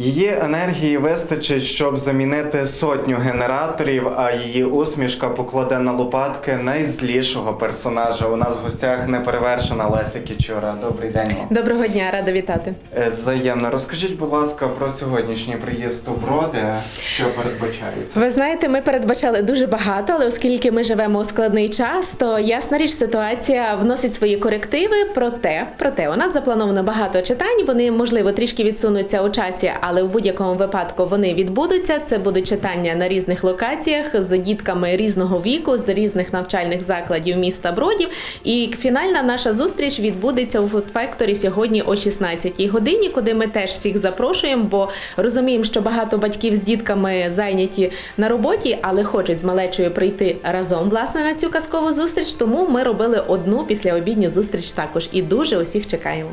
Її енергії вистачить, щоб замінити сотню генераторів, а її усмішка покладе на лопатки найзлішого персонажа. У нас в гостях неперевершена Леся Кічура. Добрий день. Доброго дня, рада вітати. Е, Взаємно. Розкажіть, будь ласка, про сьогоднішній приїзд у Броди, що передбачається. Ви знаєте, ми передбачали дуже багато, але оскільки ми живемо у складний час, то ясна річ, ситуація вносить свої корективи. Проте, проте у нас заплановано багато читань. Вони можливо трішки відсунуться у часі, але в будь-якому випадку вони відбудуться. Це будуть читання на різних локаціях з дітками різного віку, з різних навчальних закладів міста Бродів. І фінальна наша зустріч відбудеться у Factory сьогодні о 16-й годині, куди ми теж всіх запрошуємо, бо розуміємо, що багато батьків з дітками зайняті на роботі, але хочуть з малечою прийти разом власне на цю казкову зустріч. Тому ми робили одну післяобідню зустріч також і дуже усіх чекаємо.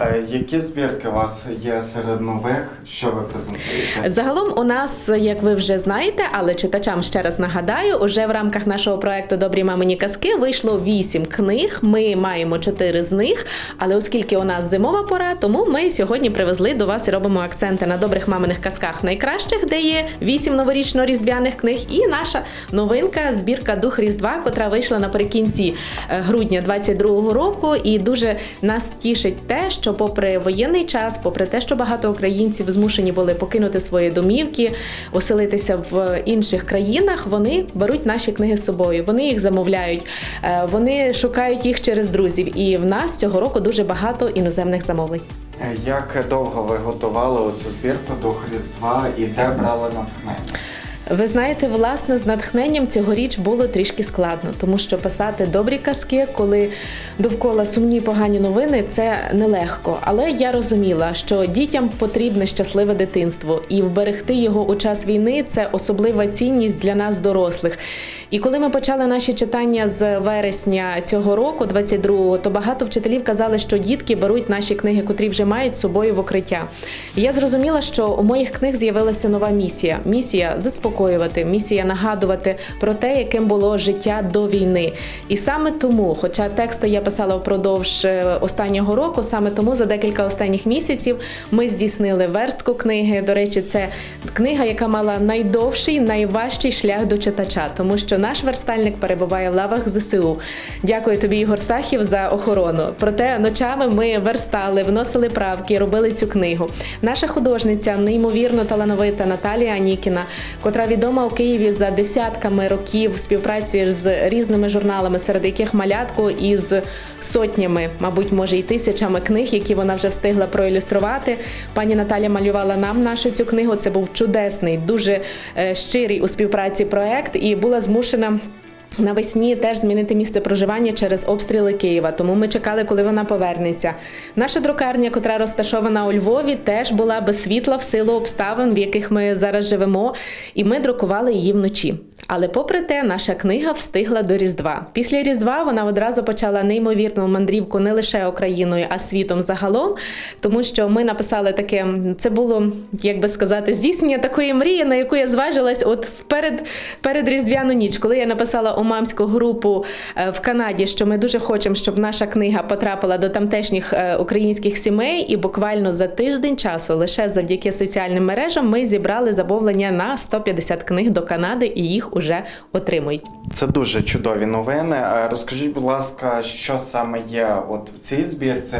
Е, Які збірки у вас є серед нових? Що ви презентуєте? Загалом у нас, як ви вже знаєте, але читачам ще раз нагадаю, уже в рамках нашого проекту Добрі мамині казки вийшло вісім книг. Ми маємо чотири з них. Але оскільки у нас зимова пора, тому ми сьогодні привезли до вас і робимо акценти на добрих маминих казках найкращих, де є вісім новорічно-різдвяних книг. І наша новинка збірка Дух Різдва, котра вийшла наприкінці е, грудня 22-го року. І дуже нас тішить те, що попри воєнний час, попри те, що багато українців змушені були покинути свої домівки, оселитися в інших країнах, вони беруть наші книги з собою. Вони їх замовляють, е, вони шукають їх через друзів. І в нас цього року дуже багато іноземних замовлень. Е, Як довго ви готували оцю збірку Дух Різдва і де брали натхнення? Ви знаєте, власне, з натхненням цьогоріч було трішки складно, тому що писати добрі казки, коли довкола сумні погані новини, це нелегко. Але я розуміла, що дітям потрібне щасливе дитинство, і вберегти його у час війни це особлива цінність для нас, дорослих. І коли ми почали наші читання з вересня цього року, 22-го, то багато вчителів казали, що дітки беруть наші книги, котрі вже мають з собою в укриття. І я зрозуміла, що у моїх книг з'явилася нова місія: місія заспокоювати, місія нагадувати про те, яким було життя до війни. І саме тому, хоча тексти я писала впродовж е, останнього року, саме тому за декілька останніх місяців ми здійснили верстку книги. До речі, це книга, яка мала найдовший, найважчий шлях до читача, тому що наш верстальник перебуває в лавах ЗСУ. Дякую тобі, Ігор Стахів, за охорону. Проте ночами ми верстали, вносили правки, робили цю книгу. Наша художниця, неймовірно талановита Наталія Анікіна, котра відома у Києві за десятками років співпраці з різними журналами, серед яких малятку із сотнями, мабуть, може й тисячами книг, які вона вже встигла проілюструвати. Пані Наталя малювала нам нашу цю книгу. Це був чудесний, дуже е, щирий у співпраці проект, і була змушена. Навесні теж змінити місце проживання через обстріли Києва, тому ми чекали, коли вона повернеться. Наша друкарня, котра розташована у Львові, теж була без світла в силу обставин, в яких ми зараз живемо, і ми друкували її вночі. Але попри те, наша книга встигла до Різдва. Після Різдва вона одразу почала неймовірну мандрівку не лише Україною, а світом загалом, тому що ми написали таке. Це було, як би сказати, здійснення такої мрії, на яку я зважилась от перед, перед Різдвяну ніч, коли я написала у мамську групу е, в Канаді, що ми дуже хочемо, щоб наша книга потрапила до тамтешніх е, українських сімей, і буквально за тиждень часу, лише завдяки соціальним мережам, ми зібрали замовлення на 150 книг до Канади, і їх уже отримують. Це дуже чудові новини. Е, Розкажіть, будь ласка, що саме є от в цій збірці?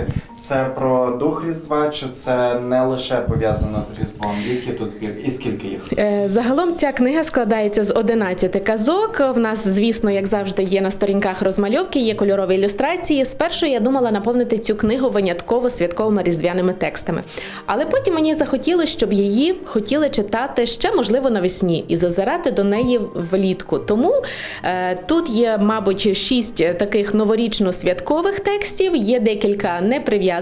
Це про дух Різдва, чи це не лише пов'язано з Різдвом? Які тут? І скільки їх? Е, Загалом ця книга складається з 11 казок. В нас, звісно, як завжди, є на сторінках розмальовки, є кольорові ілюстрації. Спершу я думала наповнити цю книгу винятково святковими різдвяними текстами. Але потім мені захотілося, щоб її хотіли читати ще, можливо, навесні і зазирати до неї влітку. Тому е, тут є, мабуть, шість таких новорічно-святкових текстів, є декілька неприв'язаних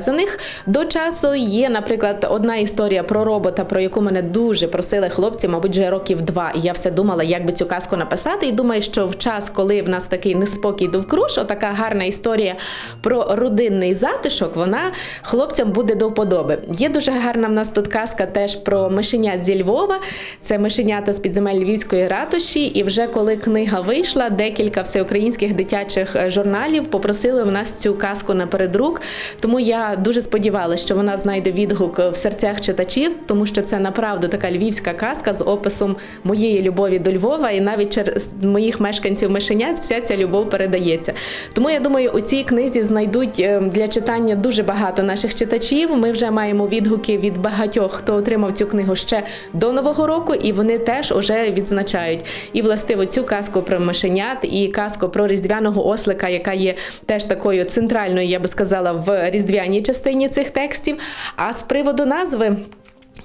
до часу. Є, наприклад, одна історія про робота, про яку мене дуже просили хлопці, мабуть, вже років два. Я все думала, як би цю казку написати. І думаю, що в час, коли в нас такий неспокій довкруж, отака гарна історія про родинний затишок, вона хлопцям буде до вподоби. Є дуже гарна в нас тут казка теж про мишенят зі Львова. Це мишенята з підземель Львівської ратуші. І вже коли книга вийшла, декілька всеукраїнських дитячих е, журналів попросили в нас цю казку на передрук. Тому я дуже сподівалася, що вона знайде відгук в серцях читачів, тому що це направду така львівська казка з описом моєї любові до Львова, і навіть через моїх мешканців мишенят вся ця любов передається. Тому я думаю, у цій книзі знайдуть е, для читання дуже багато наших читачів. Ми вже маємо відгуки від багатьох, хто отримав цю книгу ще до нового року, і вони теж уже відзначають і властиво цю казку про мишенят, і казку про різдвяного ослика, яка є теж такою центральною, я би сказала, в різдвяній частині цих текстів. А з приводу назви.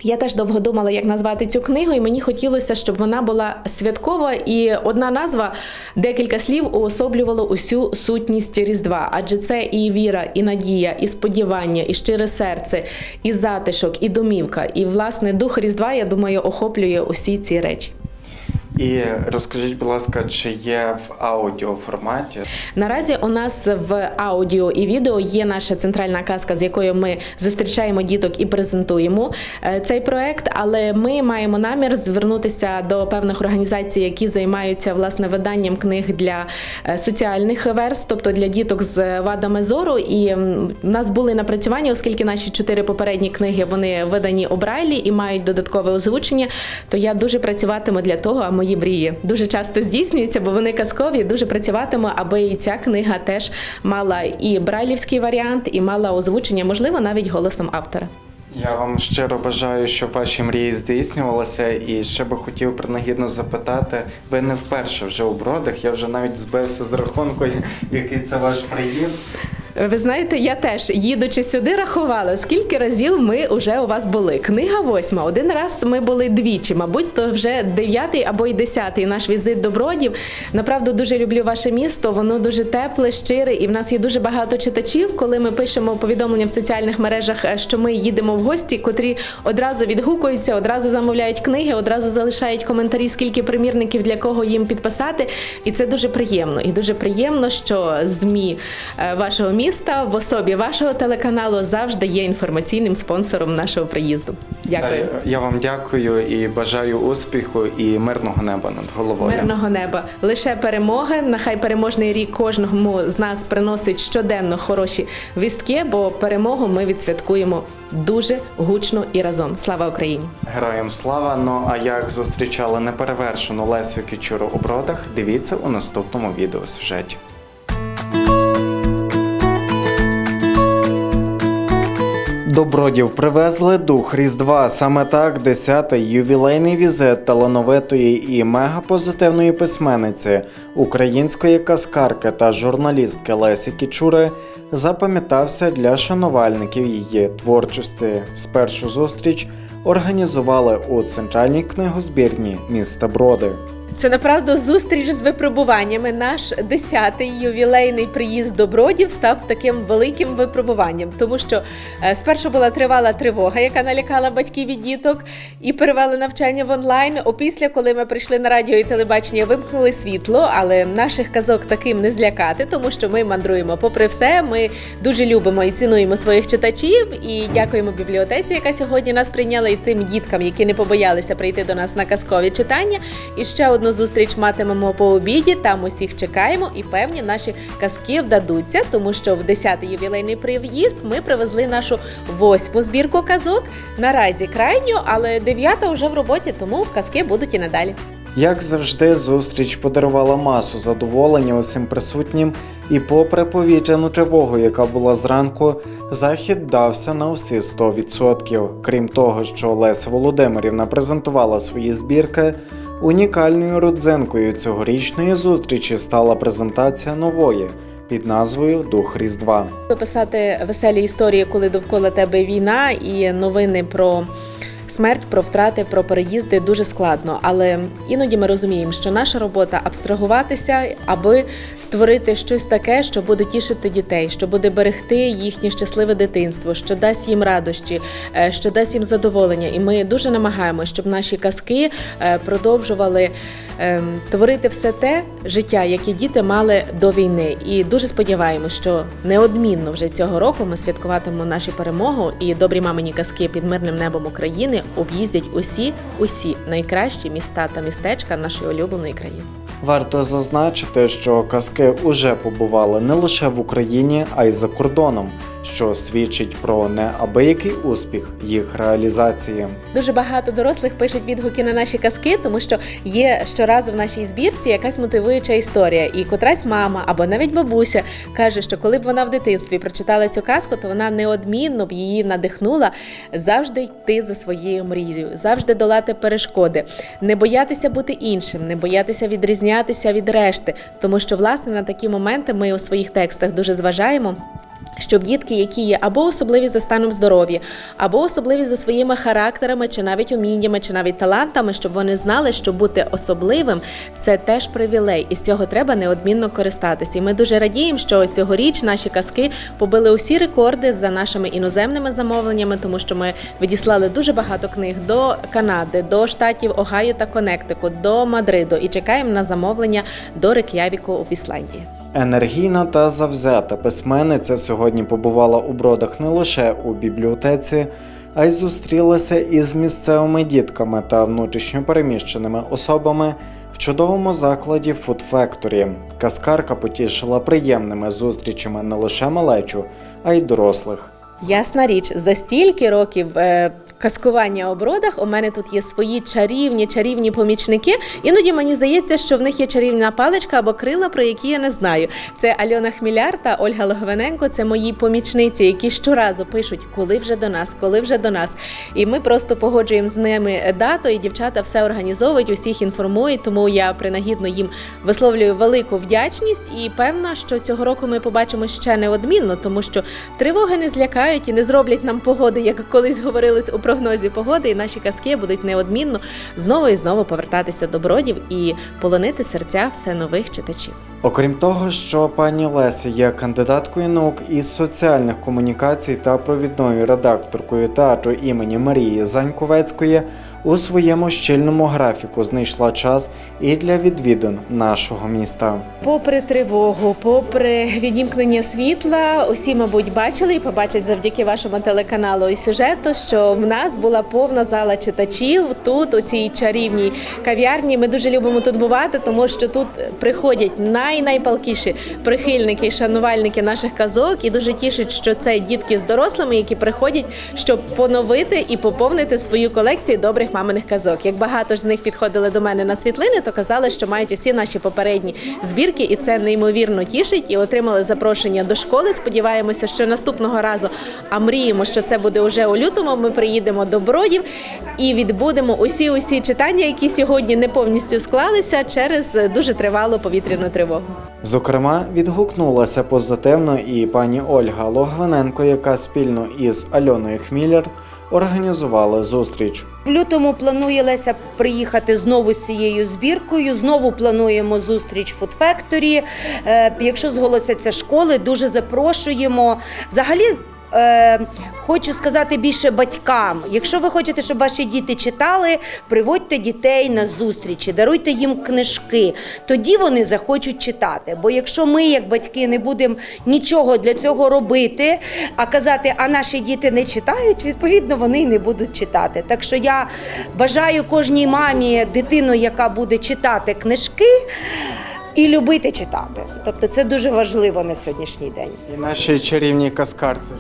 Я теж довго думала, як назвати цю книгу, і мені хотілося, щоб вона була святкова, і одна назва, декілька слів уособлювало усю сутність Різдва. Адже це і віра, і надія, і сподівання, і щире серце, і затишок, і домівка. І власне дух Різдва, я думаю, охоплює усі ці речі. І розкажіть, будь ласка, чи є в аудіоформаті? Наразі у нас в аудіо і відео є наша центральна казка, з якою ми зустрічаємо діток і презентуємо е, цей проект. Але ми маємо намір звернутися до певних організацій, які займаються власне виданням книг для е, соціальних верств, тобто для діток з вадами зору. І в нас були напрацювання, оскільки наші чотири попередні книги вони видані у Брайлі і мають додаткове озвучення. То я дуже працюватиму для того, а мої мрії дуже часто здійснюються, бо вони казкові. Дуже працюватиму, аби і ця книга теж мала і брайлівський варіант, і мала озвучення, можливо, навіть голосом автора. Я вам щиро бажаю, щоб ваші мрії здійснювалися, і ще би хотів принагідно запитати, ви не вперше вже у бродах, я вже навіть збився з рахунку, який це ваш приїзд. Ви знаєте, я теж їдучи сюди, рахувала, скільки разів ми вже у вас були. Книга восьма. Один раз ми були двічі, мабуть, то вже дев'ятий або й десятий наш візит до бродів. Направду дуже люблю ваше місто. Воно дуже тепле, щире, і в нас є дуже багато читачів. Коли ми пишемо повідомлення в соціальних мережах, е, що ми їдемо в гості, котрі одразу відгукуються, одразу замовляють книги, одразу залишають коментарі, скільки примірників для кого їм підписати. І це дуже приємно. І дуже приємно, що змі е, вашого міста в особі вашого телеканалу завжди є інформаційним спонсором нашого приїзду. Дякую. Я вам дякую і бажаю успіху і мирного неба над головою. Мирного неба, лише перемоги. Нехай переможний рік кожному з нас приносить щоденно хороші вістки, бо перемогу ми відсвяткуємо дуже гучно і разом. Слава Україні! Героям слава! Ну а як зустрічали неперевершену Лесю Кічуру у бродах, дивіться у наступному відеосюжеті. До бродів привезли дух Різдва. Саме так 10-й ювілейний візит талановитої і мегапозитивної письменниці, української каскарки та журналістки Лесі Кічури запам'ятався для шанувальників її творчості. Спершу зустріч організували у центральній книгозбірні міста Броди. Це направду зустріч з випробуваннями. Наш 10-й ювілейний приїзд до Бродів став таким великим випробуванням, тому що е, спершу була тривала тривога, яка налякала батьків і діток, і перевели навчання в онлайн. Опісля, коли ми прийшли на радіо і телебачення, вимкнули світло, але наших казок таким не злякати, тому що ми мандруємо. Попри все, ми дуже любимо і цінуємо своїх читачів. І дякуємо бібліотеці, яка сьогодні нас прийняла, і тим діткам, які не побоялися прийти до нас на казкові читання. І ще одну зустріч матимемо по обіді. Там усіх чекаємо, і певні наші казки вдадуться, тому що в 10-й ювілейний приїзд ми привезли нашу восьму збірку казок. Наразі крайню, але дев'ята вже в роботі, тому казки будуть і надалі. Як завжди, зустріч подарувала масу задоволення усім присутнім, і попри повітряну тривогу, яка була зранку, захід дався на усі 100%. Крім того, що Леся Володимирівна презентувала свої збірки, унікальною родзинкою цьогорічної зустрічі стала презентація нової під назвою Дух Різдва. Писати веселі історії, коли довкола тебе війна і новини про. Смерть про втрати, про переїзди дуже складно, але іноді ми розуміємо, що наша робота абстрагуватися, аби створити щось таке, що буде тішити дітей, що буде берегти їхнє щасливе дитинство, що дасть їм радощі, е, що дасть їм задоволення. І ми дуже намагаємося, щоб наші казки е, продовжували ем, творити все те життя, яке діти мали до війни. І дуже сподіваємося, що неодмінно вже цього року ми святкуватимемо нашу перемогу і добрі мамині казки під мирним небом України об'їздять усі, усі найкращі міста та містечка нашої улюбленої країни. Варто зазначити, що казки уже побували не лише в Україні, а й за кордоном. Що свідчить про неабиякий успіх їх реалізації. Дуже багато дорослих пишуть відгуки на наші казки, тому що є щоразу в нашій збірці якась мотивуюча історія. І котрась мама або навіть бабуся каже, що коли б вона в дитинстві прочитала цю казку, то вона неодмінно б її надихнула завжди йти за своєю мрією, завжди долати перешкоди, не боятися бути іншим, не боятися відрізнятися від решти, тому що власне на такі моменти ми у своїх текстах дуже зважаємо. Щоб дітки, які є або особливі за станом здоров'я, або особливі за своїми характерами, чи навіть уміннями, чи навіть талантами, щоб вони знали, що бути особливим це теж привілей, і з цього треба неодмінно користатися. І ми дуже радіємо, що цьогоріч наші казки побили усі рекорди за нашими іноземними замовленнями, тому що ми відіслали дуже багато книг до Канади, до штатів Огайо та Коннектику, до Мадриду і чекаємо на замовлення до Рек'явіку в Ісландії. Енергійна та завзята письменниця сьогодні побувала у бродах не лише у бібліотеці, а й зустрілася із місцевими дітками та внутрішньопереміщеними особами в чудовому закладі Food Factory. Каскарка потішила приємними зустрічами не лише малечу, а й дорослих. Ясна річ, за стільки років е, казкування у мене тут є свої чарівні, чарівні помічники. Іноді мені здається, що в них є чарівна паличка або крила, про які я не знаю. Це Альона Хміляр та Ольга Логвиненко. Це мої помічниці, які щоразу пишуть, коли вже до нас, коли вже до нас. І ми просто погоджуємо з ними дату, і дівчата все організовують, усіх інформують. Тому я принагідно їм висловлюю велику вдячність і певна, що цього року ми побачимо ще неодмінно, тому що тривоги не злякають і не зроблять нам погоди, як колись говорилось у прогнозі погоди, і наші казки будуть неодмінно знову і знову повертатися до бродів і полонити серця все нових читачів. Окрім того, що пані Леся є кандидаткою наук із соціальних комунікацій та провідною редакторкою театру імені Марії Заньковецької, у своєму щільному графіку знайшла час і для відвідин нашого міста. Попри тривогу, попри відімкнення світла, усі, мабуть, бачили і побачать завдяки вашому телеканалу і сюжету, що в нас була повна зала читачів тут, у цій чарівній кав'ярні. Ми дуже любимо тут бувати, тому що тут приходять най-найпалкіші прихильники і шанувальники наших казок, і дуже тішить, що це дітки з дорослими, які приходять, щоб поновити і поповнити свою колекцію добрих маминих казок. Як багато ж з них підходили до мене на світлини, то казали, що мають усі наші попередні збірки, і це неймовірно тішить. І отримали запрошення до школи. Сподіваємося, що наступного разу, а мріємо, що це буде уже у лютому. Ми приїдемо до бродів і відбудемо усі усі читання, які сьогодні не повністю склалися через дуже тривалу повітряну тривогу. Зокрема, відгукнулася позитивно і пані Ольга Логвиненко, яка спільно із Альоною Хміляр організувала зустріч. В лютому планує Леся приїхати знову з цією збіркою. Знову плануємо зустріч в фудфекторі. Е, Якщо зголосяться школи, дуже запрошуємо. Взагалі. Е, Хочу сказати більше батькам. Якщо ви хочете, щоб ваші діти читали, приводьте дітей на зустрічі, даруйте їм книжки. Тоді вони захочуть читати. Бо якщо ми, як батьки, не будемо нічого для цього робити, а казати, а наші діти не читають, відповідно вони й не будуть читати. Так що я бажаю кожній мамі дитину, яка буде читати книжки. І любити читати, тобто це дуже важливо на сьогоднішній день. І наші чарівні каскарці.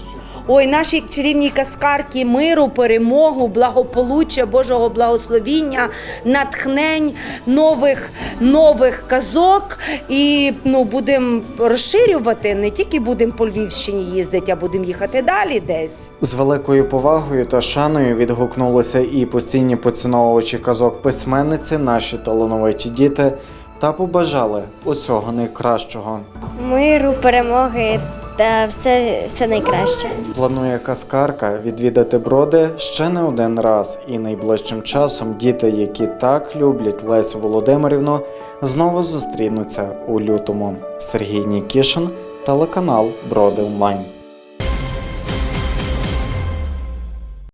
Ой, нашій чарівній каскарки миру, перемогу, благополуччя, Божого благословіння, натхнень, нових нових казок. І ну, будемо розширювати, не тільки будемо по Львівщині їздити, а будемо їхати далі десь. З великою повагою та шаною відгукнулися і постійні поціновувачі казок письменниці, наші талановиті діти, та побажали усього найкращого. миру, перемоги та все, все найкраще. Планує каскарка відвідати броди ще не один раз, і найближчим часом діти, які так люблять Лесю Володимирівну, знову зустрінуться у лютому. Сергій Нікішин, телеканал Броди Онлайн.